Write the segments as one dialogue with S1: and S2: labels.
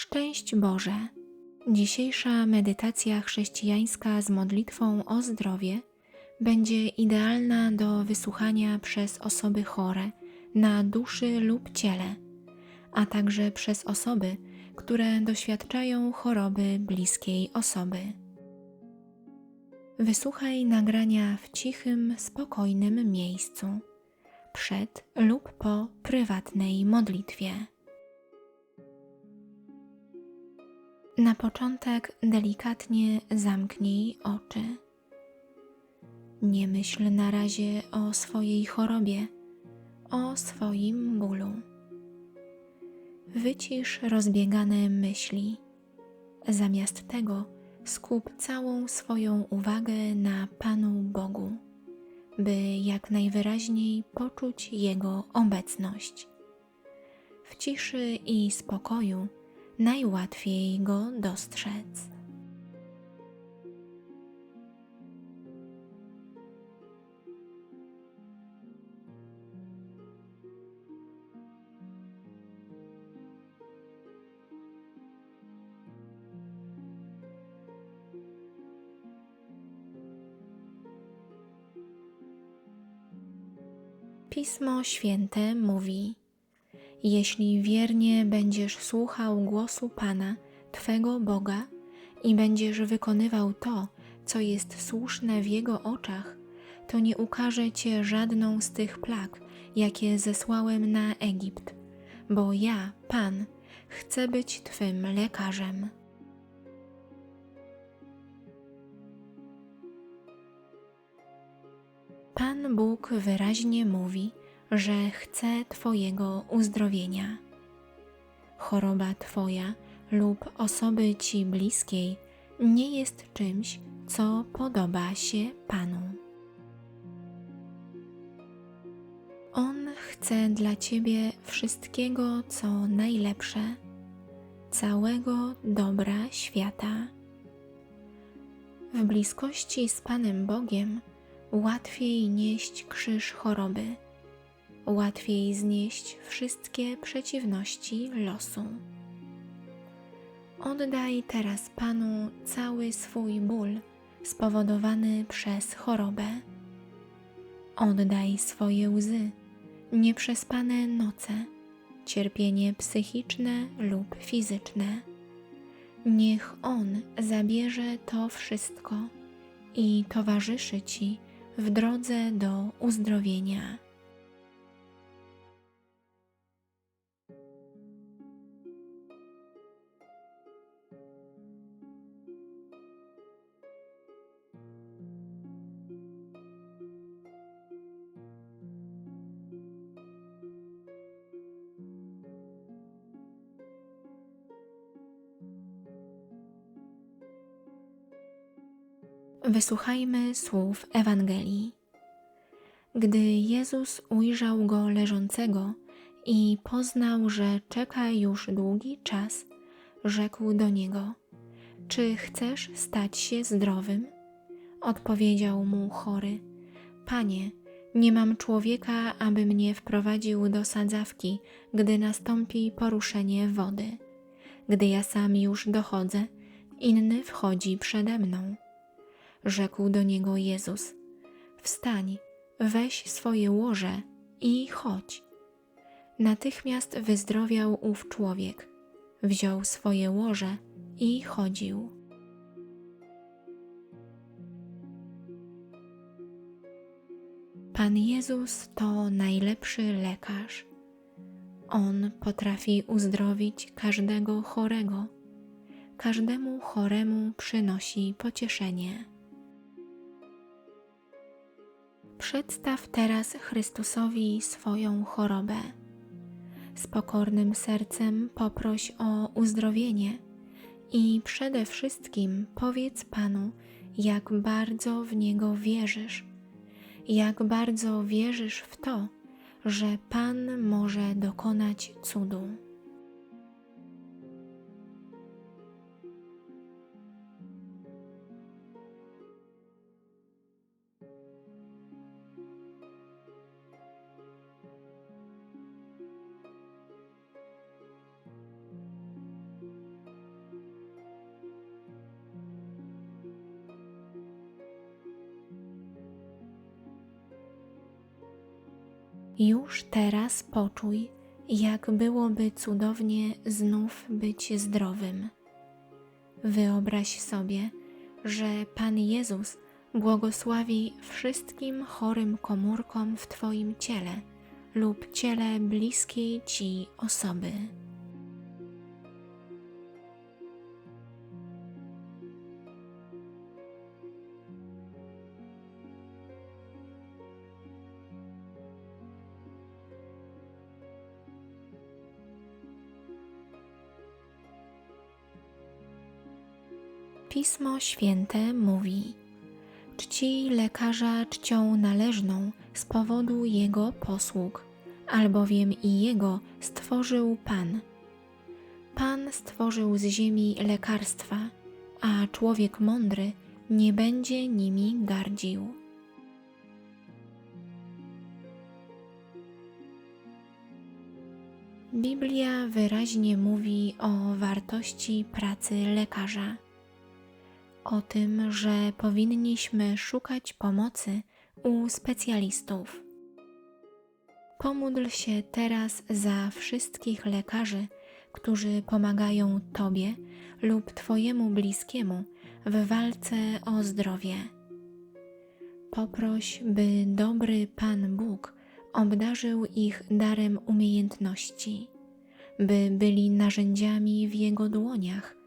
S1: Szczęść Boże! Dzisiejsza medytacja chrześcijańska z modlitwą o zdrowie będzie idealna do wysłuchania przez osoby chore na duszy lub ciele, a także przez osoby, które doświadczają choroby bliskiej osoby. Wysłuchaj nagrania w cichym, spokojnym miejscu, przed lub po prywatnej modlitwie. Na początek delikatnie zamknij oczy. Nie myśl na razie o swojej chorobie, o swoim bólu. Wycisz rozbiegane myśli. Zamiast tego skup całą swoją uwagę na Panu Bogu, by jak najwyraźniej poczuć Jego obecność. W ciszy i spokoju najłatwiej go dostrzec. Pismo Święte mówi: Jeśli wiernie będziesz słuchał głosu Pana, Twego Boga, i będziesz wykonywał to, co jest słuszne w Jego oczach, to nie ukaże Cię żadną z tych plag, jakie zesłałem na Egipt, bo ja, Pan, chcę być Twym lekarzem. Pan Bóg wyraźnie mówi, że chce Twojego uzdrowienia. Choroba Twoja lub osoby Ci bliskiej nie jest czymś, co podoba się Panu. On chce dla Ciebie wszystkiego, co najlepsze, całego dobra świata. W bliskości z Panem Bogiem łatwiej nieść krzyż choroby, łatwiej znieść wszystkie przeciwności losu. Oddaj teraz Panu cały swój ból spowodowany przez chorobę. Oddaj swoje łzy, nieprzespane noce, cierpienie psychiczne lub fizyczne. Niech On zabierze to wszystko i towarzyszy Ci w drodze do uzdrowienia. Wysłuchajmy słów Ewangelii. Gdy Jezus ujrzał go leżącego i poznał, że czeka już długi czas, rzekł do niego: Czy chcesz stać się zdrowym? Odpowiedział mu chory: Panie, nie mam człowieka, aby mnie wprowadził do sadzawki, gdy nastąpi poruszenie wody. Gdy ja sam już dochodzę, inny wchodzi przede mną rzekł do niego Jezus: Wstań, weź swoje łoże i chodź. Natychmiast wyzdrowiał ów człowiek, wziął swoje łoże i chodził. Pan Jezus to najlepszy lekarz. On potrafi uzdrowić każdego chorego. Każdemu choremu przynosi pocieszenie. Przedstaw teraz Chrystusowi swoją chorobę. Z pokornym sercem poproś o uzdrowienie i przede wszystkim powiedz Panu, jak bardzo w Niego wierzysz, jak bardzo wierzysz w to, że Pan może dokonać cudu. Już teraz poczuj, jak byłoby cudownie znów być zdrowym. Wyobraź sobie, że Pan Jezus błogosławi wszystkim chorym komórkom w Twoim ciele lub ciele bliskiej Ci osoby. Pismo Święte mówi: Czci lekarza czcią należną z powodu jego posług, albowiem i jego stworzył Pan. Pan stworzył z ziemi lekarstwa, a człowiek mądry nie będzie nimi gardził. Biblia wyraźnie mówi o wartości pracy lekarza o tym, że powinniśmy szukać pomocy u specjalistów. Pomódl się teraz za wszystkich lekarzy, którzy pomagają Tobie lub Twojemu bliskiemu w walce o zdrowie. Poproś, by dobry Pan Bóg obdarzył ich darem umiejętności, by byli narzędziami w Jego dłoniach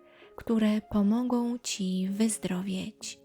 S1: które pomogą Ci wyzdrowieć.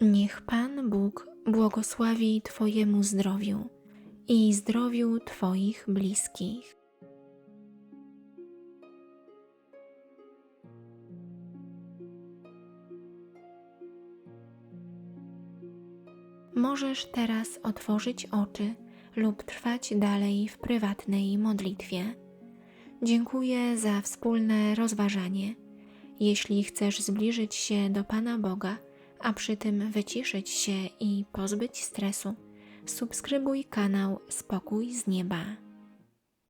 S1: Niech Pan Bóg błogosławi Twojemu zdrowiu i zdrowiu Twoich bliskich. Możesz teraz otworzyć oczy lub trwać dalej w prywatnej modlitwie. Dziękuję za wspólne rozważanie. Jeśli chcesz zbliżyć się do Pana Boga, a przy tym wyciszyć się i pozbyć stresu, subskrybuj kanał Spokój z Nieba.